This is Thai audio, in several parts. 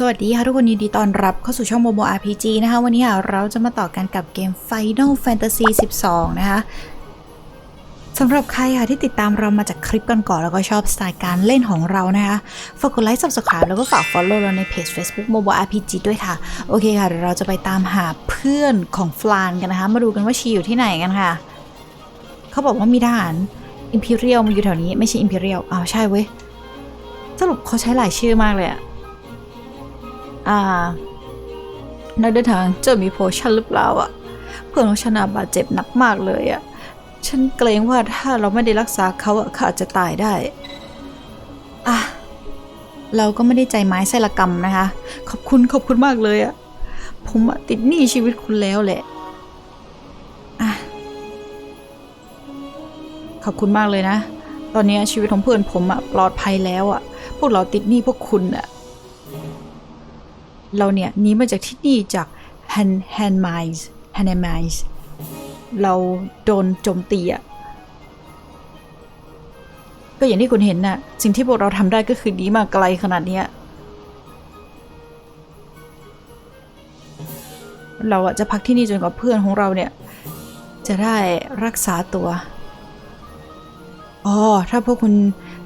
สวัสดีค่ะทุกคนยินดีต้อนรับเข้าสู่ช่องโมโม RPG นะคะ วันนี้ค่ะเราจะมาต่อกันกับเกม Final Fantasy 12 นะคะสำหรับใครค่ะที่ติดตามเรามาจากคลิปกันก่อนๆแล้วก็ชอบสไตล์การเล่นของเรานะคะฝากกดไลค์ subscribe แล้วก็ฝาก follow เราในเพจ Facebook Mobo RPG ด้วยค่ะ โอเคค่ะเดี๋ยวเราจะไปตามหาเพื่อนของฟลานกันนะคะ มาดูกันว่าชีอยู่ที่ไหนกันค่ะ เขาบอกว่ามีทหาร Imperial มาอยู่แถวนี้ไม่ใช่ Imperial อ้าวใช่เว้ยสรุปเขาใช้หลายชื่อมากเลยอะ อ่านักเดินทางเจะมีโพชั่นหรือเปล่าอะเพื่อนของฉันบาดเจ็บหนักมากเลยอะฉันเกรงว่าถ้าเราไม่ได้รักษาเขาอะเขาอาจจะตายได้ อะ เราก็ไม่ได้ใจไม้ไส้ละกรรมนะคะ ขอบคุณขอบคุณมากเลยอะผมติดหนี้ชีวิตคุณแล้วแหละ อะ ขอบคุณมากเลยนะ ตอนนี้ชีวิตของเพื่อนผมอะปลอดภัยแล้วอะพวกเราติดหนี้พวกคุณอะ เราเนี่ยหนีมาจากที่นี่จากแฮนแฮนไมส์แฮนไมส์เราโดนโจมตีอะก็อย่างที่คุณเห็นน่ะ สิ่งที่พวกเราทำได้ก็คือหนีมาไกลขนาดนี้เราอะจะพักที่นี่จนกว่าเพื่อนของเราเนี่ย จะได้รักษาตัวอ๋อถ้าพวกคุณ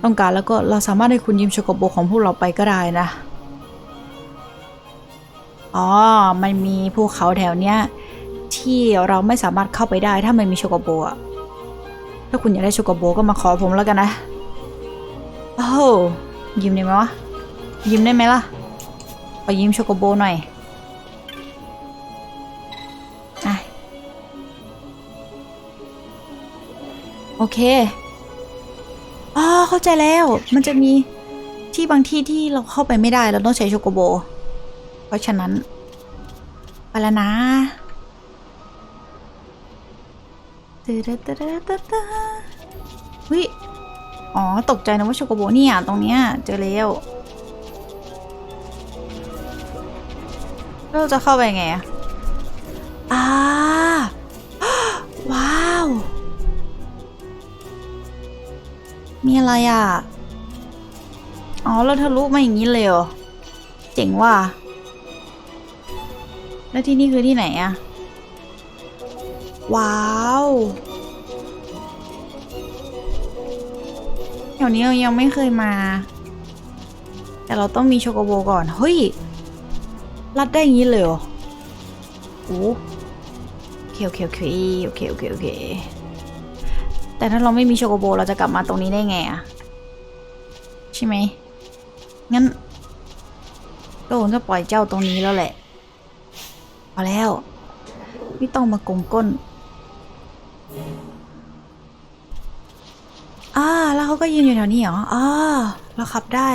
ต้องการแล้วก็เราสามารถให้คุณยืมโชโกโบของพวกเราไปก็ได้นะ อ๋อ มันมีภูเขาแถวเนี้ยที่เราไม่สามารถเข้าไปได้ถ้าไม่มีโชโกโบะถ้าคุณอยากได้โชโกโบก็มาขอผมแล้วกันนะ โอ้โหยืมได้ไหมวะ ยืมได้ไหมล่ะขอยืมโชโกโบหน่อยโอเค อ๋อ เข้าใจแล้ว มันจะมีที่บางที่ที่เราเข้าไปไม่ได้ เราต้องใช้โชโกโบ เพราะฉะนั้น ไปแล้วนะตึ๊ดตึ๊ดตึ๊ดตึ๊ดวิอ๋อ ตกใจนะว่าโชโกโบเนี่ย ตรงเนี้ยเจอแล้วเราจะเข้าไปไงอะอ่าว้าว มีอะไรอะ อ๋อ เราทะลุมาอย่างนี้เลยเหรอ เจ๋งว่ะ แล้วที่นี่คือที่ไหนอะว้าวแถวนี้เรายังไม่เคยมา แต่เราต้องมีโชโกโบก่อน เฮ้ย รัดได้อย่างนี้เลยเหรอโอ้โอเคโอเคโอเคโอเคโอเคโอเค แต่ถ้าเราไม่มีโชโกโบเราจะกลับมาตรงนี้ได้ไงอะใช่ไหมงั้นก็คงจะปล่อยเจ้าตรงนี้แล้วแหละ พอแล้ว ไม่ต้องมากงก้น อ่า แล้วเขาก็ยืนอยู่แถวนี้เหรออ่าเราขับได้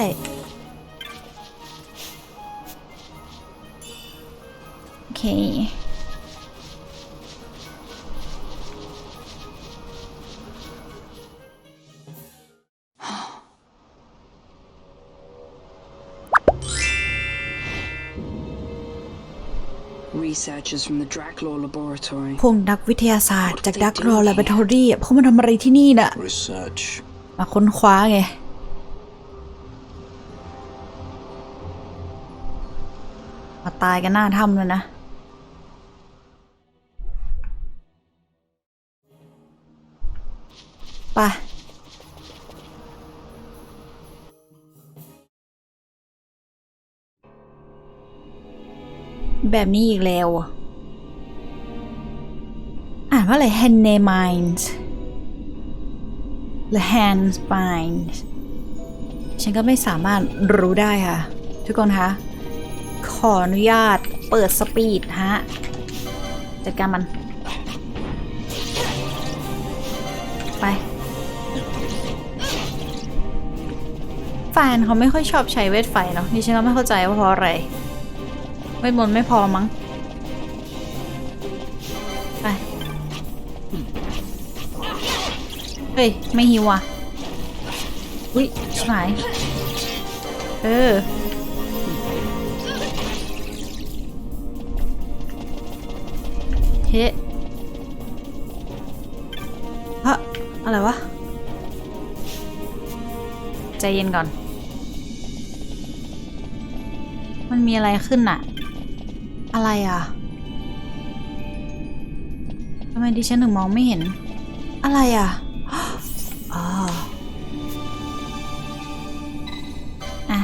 โอเค พวกนักวิทยาศาสตร์จากดักรอ l ล b บ r a t o r y พวกมันทำอะไรที่นี่น่ะ Research. มาค้นคว้าไง มาตายกันหน้าถ้ำเลยนะไป แบบนี้อีกแล้ว อ่านว่าอะไร h a n d m i n d The hands bind ฉันก็ไม่สามารถรู้ได้ค่ะ ทุกคนคะ ขออนุญาตเปิดสปีดฮะ จัดการมัน ไปแฟนเขาไม่ค่อยชอบใช้เวทไฟเนาะดิฉันก็ไม่เข้าใจว่าเพราะอะไร วทมนต์ไม่พอมั้ง ไป เฮ้ย ไม่หิวอะ อุ้ยหาย เออ เฮ้ฮะอะไรวะ ใจเย็นก่อนมันมีอะไรขึ้นอะ อะไรอะทำไมดิฉันถึงมองไม่เห็น อะไรอะอ๋ออะ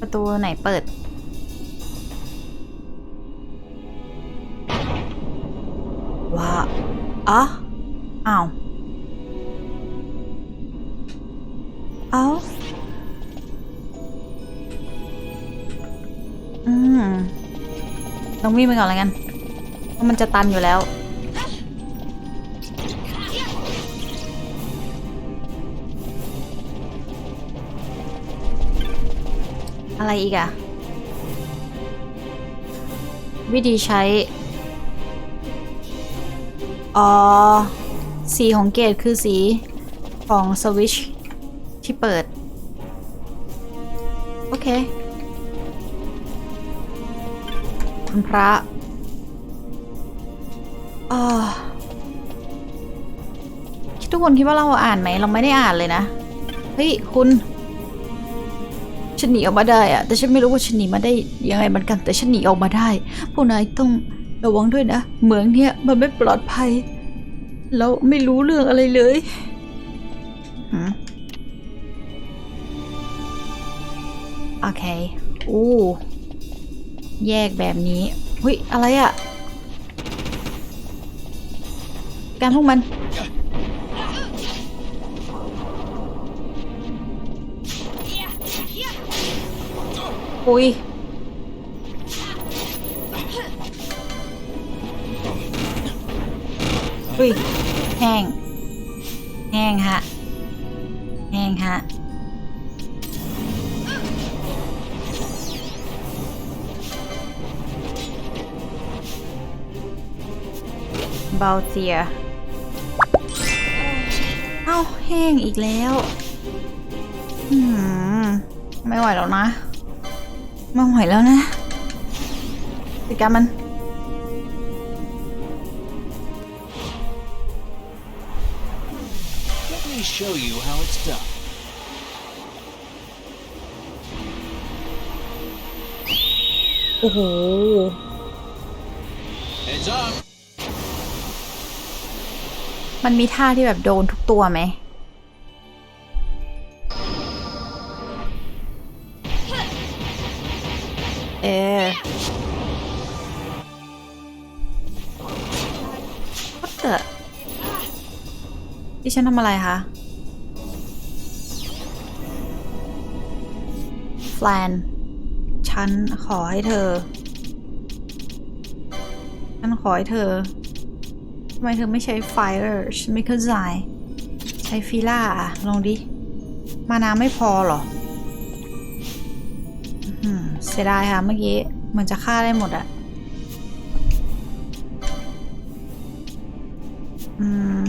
ประตูไหนเปิดว่าอ๋ออ้ องวิ่งไปก่อนแล้วกันเพราะมันจะตันอยู่แล้ว อะไรอีกอะวิธีใช้ อ๋อ สีของเกตคือสีของสวิชที่เปิด โอเค คุณพระอ่าทุกคนคิดว่าเราอ่านไหมเราไม่ได้อ่านเลยนะ เฮ้ย คุณฉันหนีออกมาได้อะแต่ฉันไม่รู้ว่าฉันหนีมาได้ยังไงเหมือนกันแต่ฉันหนีออกมาได้พวกนายต้องระวังด้วยนะเมืองเนี้ยมันไม่ปลอดภัย แล้วไม่รู้เรื่องอะไรเลยโอเค อู้ แยกแบบนี้เฮ้ยอะไรอะการพวกมัน อุ้ยอุ้ยแห้ง แห้งฮะ แห้งฮะ บาเตีย เอ้าแห้งอีกแล้วอืมไม่ไหวแล้วนะ ไม่ไหวแล้วนะจัดการมัน Let me show you how it's done. โอ้โห Heads up. มันมีท่าที่แบบโดนทุกตัวไหม เออ What the ที่ฉันทำอะไรคะ แฟลนฉันขอให้เธอ ฉันขอให้เธอ ทำไมเธอไม่ใช้ Fire ฉันไม่เข้าใจ ใช้ฟิล่าอะลองดิ มานาไม่พอหรอเสียดายค่ะเมื่อกี้เหมือนจะฆ่าได้หมดอะอืม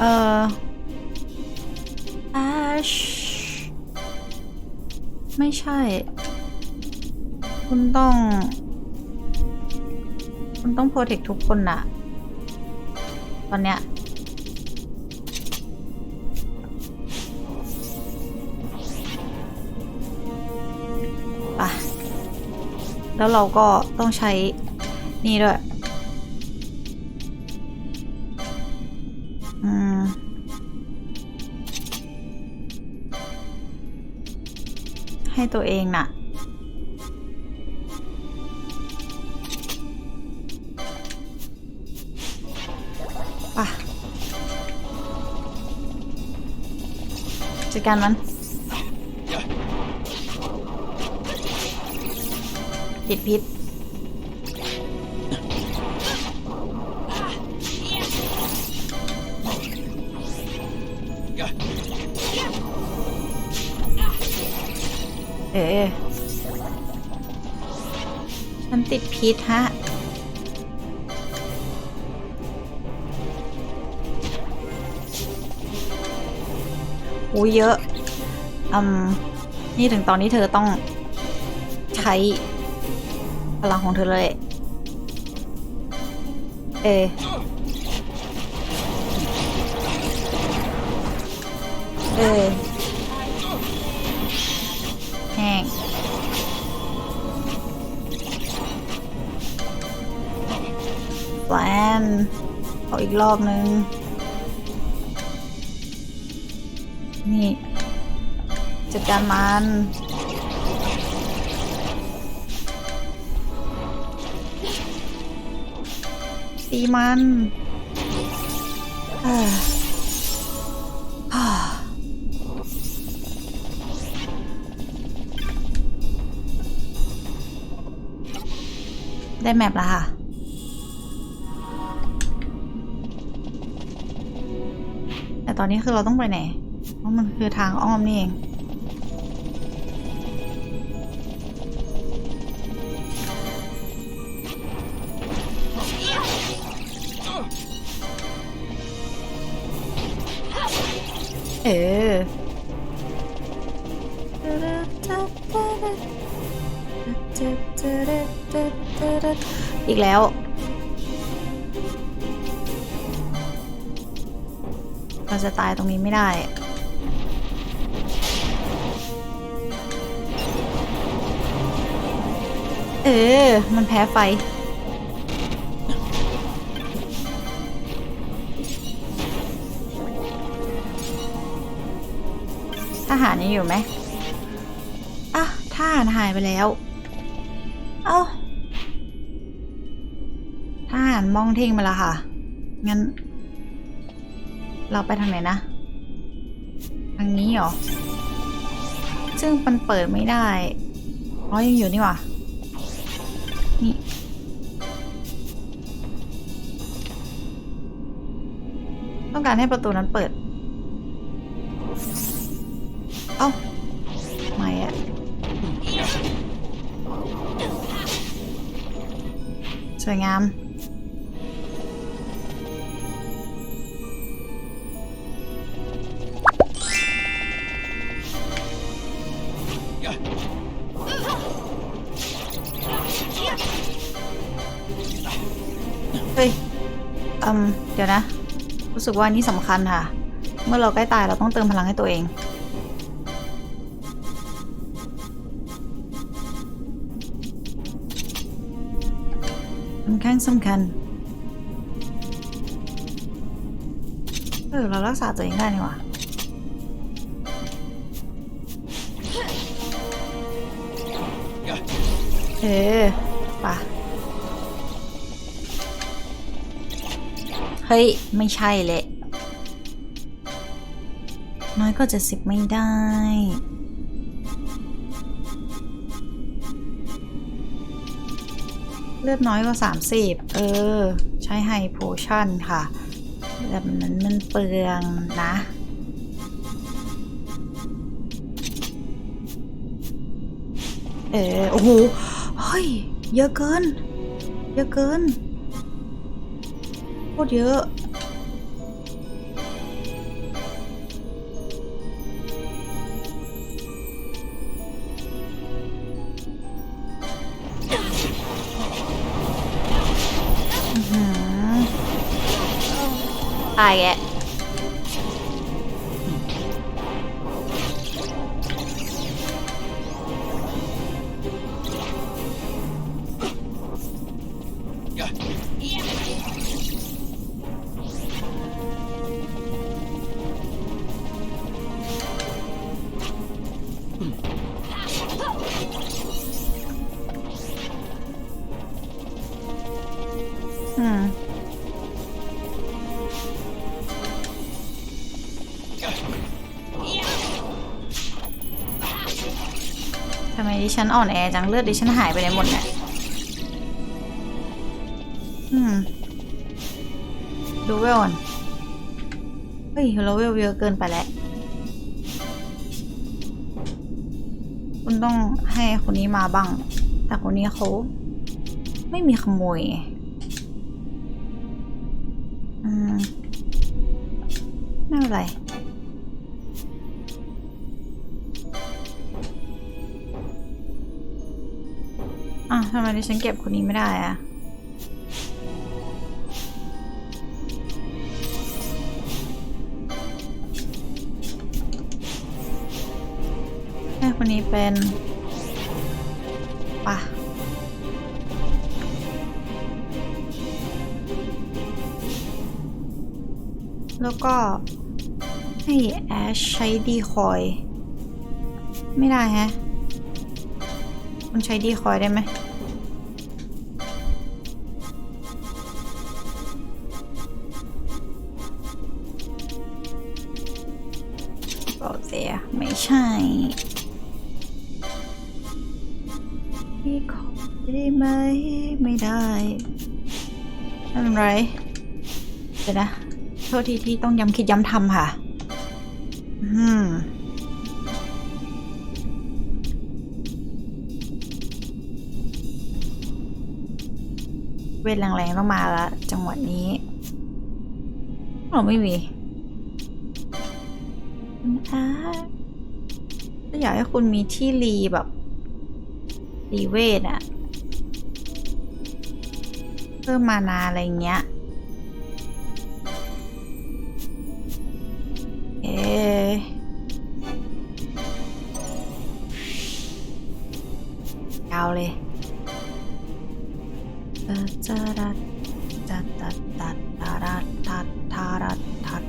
เอ่อ Ash ไม่ใช่ ต้อง คุณต้องโปรเทคทุกคนนะตอนเนี้ยไปแล้วเราก็ต้องใช้นี่ด้วย อืม ให้ตัวเองนะ่ะ การมัน ติดพิษเออ ฉันติดพิษฮะ อู้เยอะอืมนี่ถึงตอนนี้เธอต้องใช้พลังของเธอเลย เอเอแห้งแฟนเอาอีกรอบนึง การมันตีมันเออฮ่าได้แมปแล้วค่ะ แต่ตอนนี้คือเราต้องไปไหน เพราะมันคือทางอ้อมนี่เอง อีกแล้ว เราจะตายตรงนี้ไม่ได้เออ มันแพ้ไฟ ทหารยังอยู่ไหมอะทหารหายไปแล้ว เอ้าารมองทิ้งไปแล้วค่ะ งั้น เราไปทางไหนนะ ทางนี้เหรอ ซึ่งมันเปิดไม่ได้ อ๋อ ยังอยู่นี่ว่านี่ต้องการให้ประตูนั้นเปิด เอ้า ไม่อะสวยงาม ดี๋ยวนะ รู้สึกว่านี่สำคัญค่ะ เมื่อเราใกล้ตายเราต้องเติมพลังให้ตัวเอง ค่อนข้างสำคัญ เออ เรารักษาตัวเองได้นี่หว่าเออ ฮ้ย ไม่ใช่เลยน้อยก็จะสิบไม่ได้ เลือดน้อยกว่า30เออ ใช้ไฮโพชั่นค่ะ แบบนั้นมันเปลืองนะเออโอ้โห เฮ้ย เยอะเกิน เยอะเกิน โคตรเยอะอื้อหือตายแก ดิฉันอ่อนแอจังเลือดดิฉันหายไปไหนหมดเนี่ยดูเวลก่อนเฮ้ยเราเวลเยอะเกินไปแล้วคุณต้องให้คนนี้มาบ้าง แต่คนนี้เขาไม่มีขโมยอืมไม่เป็นไร ทำไมดิฉันเก็บคนนี้ไม่ได้อะคนนี้เป็นปะแล้วก็ให้แอชใช้ดีคอย ไม่ได้แฮะ มันใช้ดีคอยได้ไหม ได้ไหมไม่ได้ไม่เป็นไรเดี๋ยวนะ โทษทีที่ต้องย้ำคิดย้ำทำค่ะ อืมเวทแรงๆต้องมาละจังหวะนี้เราไม่มีคุณอาอยากให้คุณมีที่รีแบบ รีเวทอะเพิ่มมานาอะไรเงี้ยเอะยาวเลยเออจะรัดจัดตัดตัดตารัดตัดทารัดทัด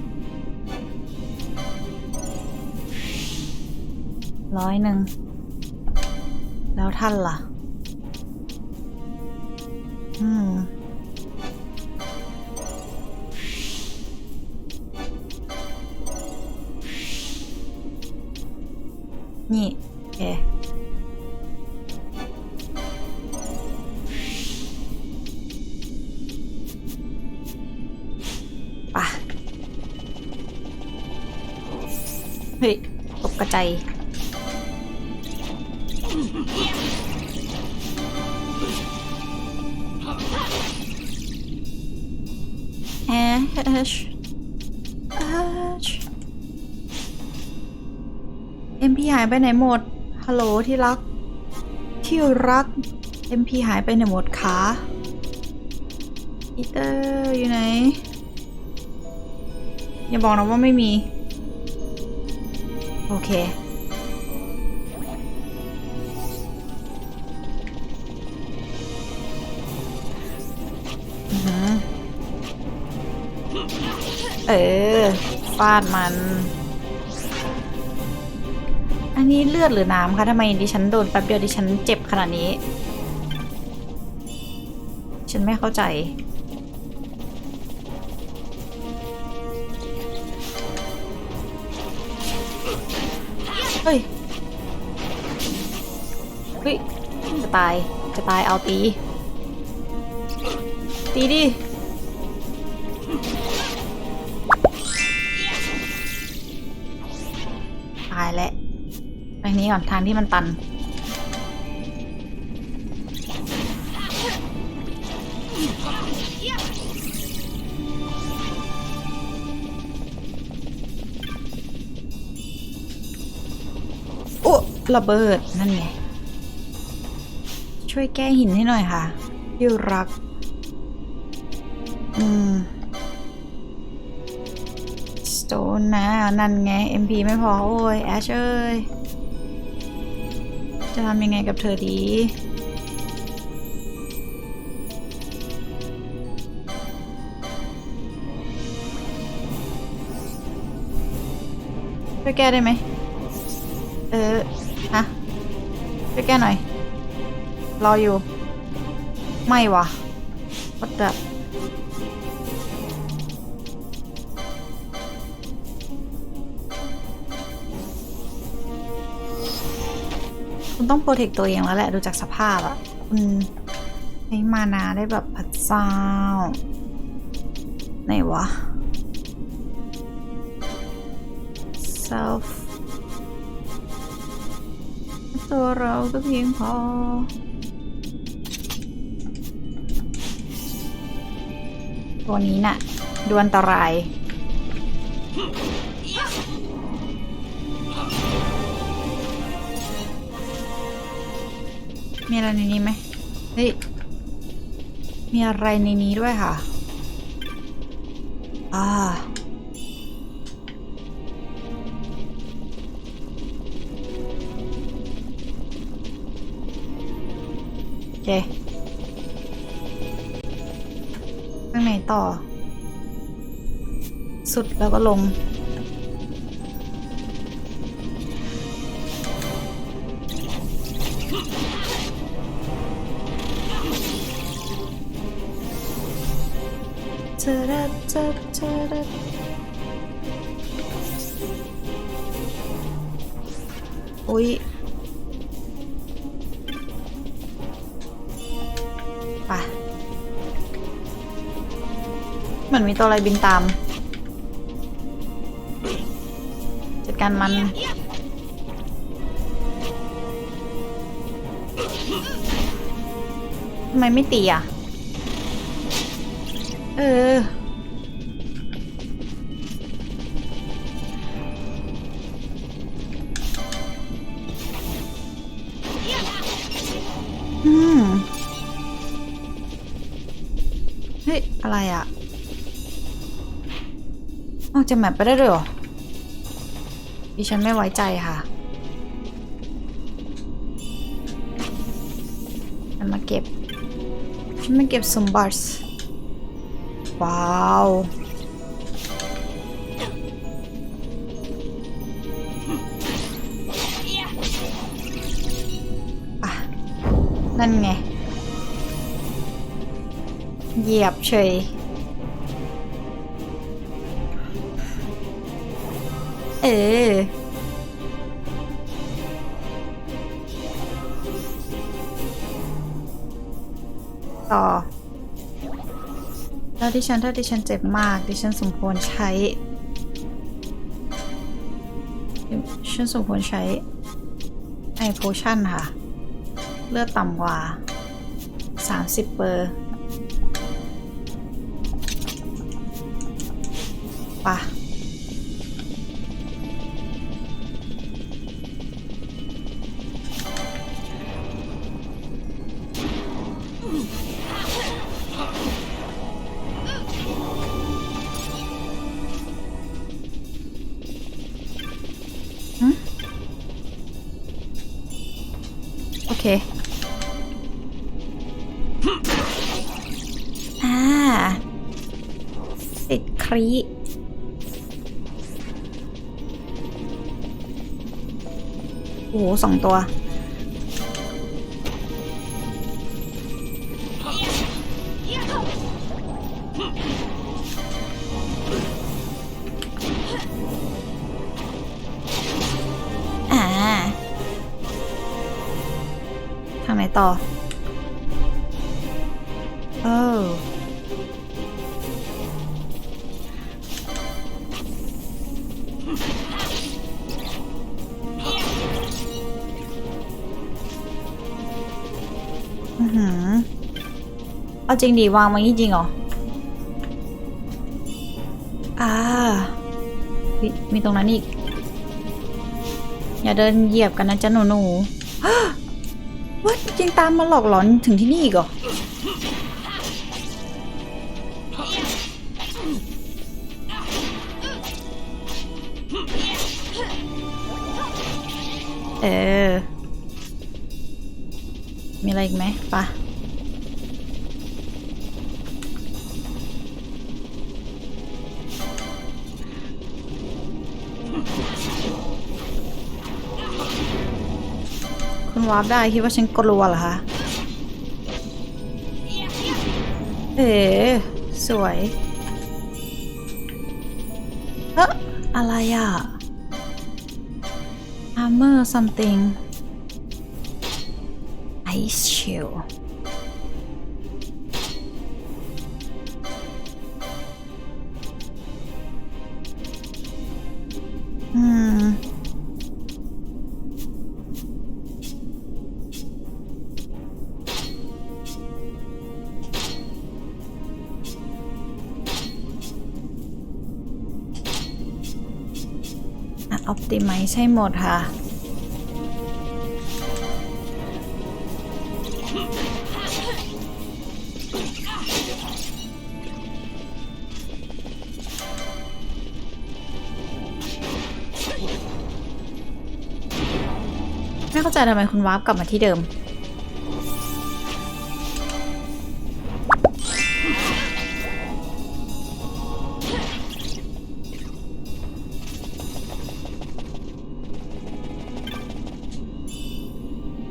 ร้อยหนึ่ง แล้วท่านล่ะ อืม นี่ายไปไหนหมด ฮัลโหลที่รัก ที่รักเอ็มพีหายไปไหนหมดคะอีเตอร์อยู่ไหน อย่าบอกนะว่าไม่มี โอเคเออฟาดมัน อันนี้เลือดหรือน้ำคะทำไมดิฉันโดนแป๊บเดียวดิฉันเจ็บขนาดนี้ ฉันไม่เข้าใจ เฮ้ยเฮ้ยจะตาย จะตายเอาตี ตีดิ ทางนี้ก่อนทางที่มันตัน โอ้ระเบิด นั่นไง ช่วยแก้หินให้หน่อยค่ะที่รัก อืมสโตนนะ นั่นไง MP ไม่พอ โอ้ย แอชเอ้ย จะทำยังไงกับเธอดี ช่วยแก้ได้ไหม เออ ฮะ ช่วยแก้หน่อย รออยู่ ไม่วะ What the คุณต้องโปรเทคตัวเองแล้วแหละดูจากสภาพอะคุณใช้มานาได้แบบพัดเจ้า ไหนวะ self ตัวเราก็เพียงพอตัวนี้น่ะ ดวนตราย มีอะไรในนี้ไหมเฮ้ย มีอะไรในนี้ด้วยค่ะ อ่า โอเคข้างไหนต่อ สุดแล้วก็ลง ตัวอะไรบินตาม จัดการมัน ทำไมไม่ตีอะ เออ อืม เฮ้ย อะไรอะ กจากแมปไปได้เลยหรอ ดิฉันไม่ไว้ใจค่ะมาเก็บฉันมาเก็บสมบัติว้าวอะนั่นไง เหยียบเฉย เออ ต่อแล้วดิฉันถ้าดิฉันเจ็บมาก ดิฉันสมควรใช้ดิฉันสมควรใช้ไอโพชั่นค่ะ เลือดต่ำกว่า 30 เปอร์ โอเค อ่าติดครีโอ้โหสองตัว ต่อ เออ อือหือ เอาจริงดีวางมางี้จริงเหรอ อ่ามีมีตรงนั้นอีก อย่าเดินเหยียบกันนะจ๊ะหนูหนู งตามมาหลอกหลอนถึงที่นี่อีกเหรอเออ มีอะไรอีกไหมปะ วาร์ปได้คิดว่าฉันกลัวเหรอคะเอ๋สวยเอ๊ะอะไรอะ armor something ice chill อืม อะ optimize ใช่หมดค่ะ ไม่เข้าใจทำไมคุณวาร์ปกลับมาที่เดิม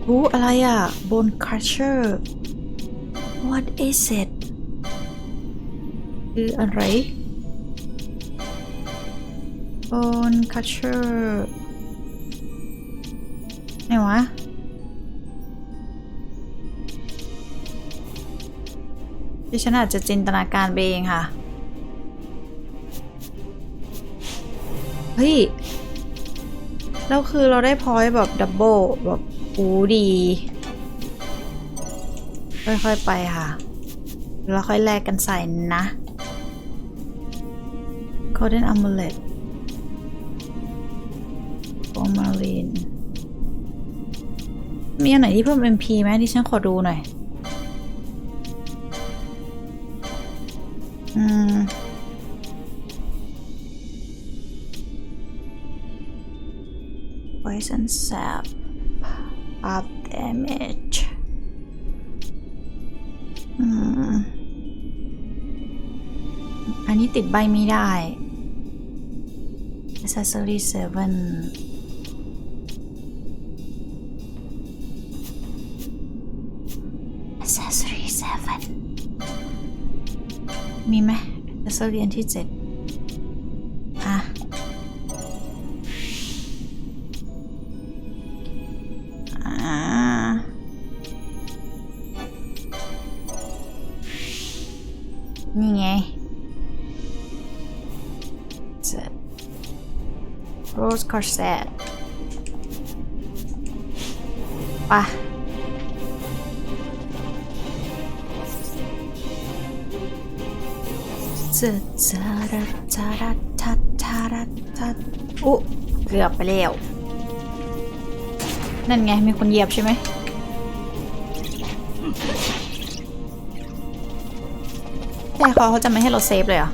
รู้อะไรอะ bone crusher what is it คืออะไร bone crusher ไหนวะดิฉันอาจจะจินตนาการไปเองค่ะ เฮ้ย แล้วคือเราได้พอยแบบดับเบิลแบบ อูดี ค่อยๆไปค่ะ แล้วค่อยแลกกันใส่นะ Golden Amulet f o r m a l i n มีอันไหนที่เพิ่ม MP ไหมที่ฉันขอดูหน่อย อืม Poison sap up damage อืมอันนี้ติดใบไม่ได้ accessory 7 accessory 7มีไหม accessory อันที่เจ็ด นี่ไงเจ็ด rose corset ไปะจะจาระจาระทัดทาระทัดอุ๊เกือบไปแล้ว นั่นไง มีคนเหยียบใช่ไหม พอเขาจะไม่ให้เราเซฟเลยเหรอ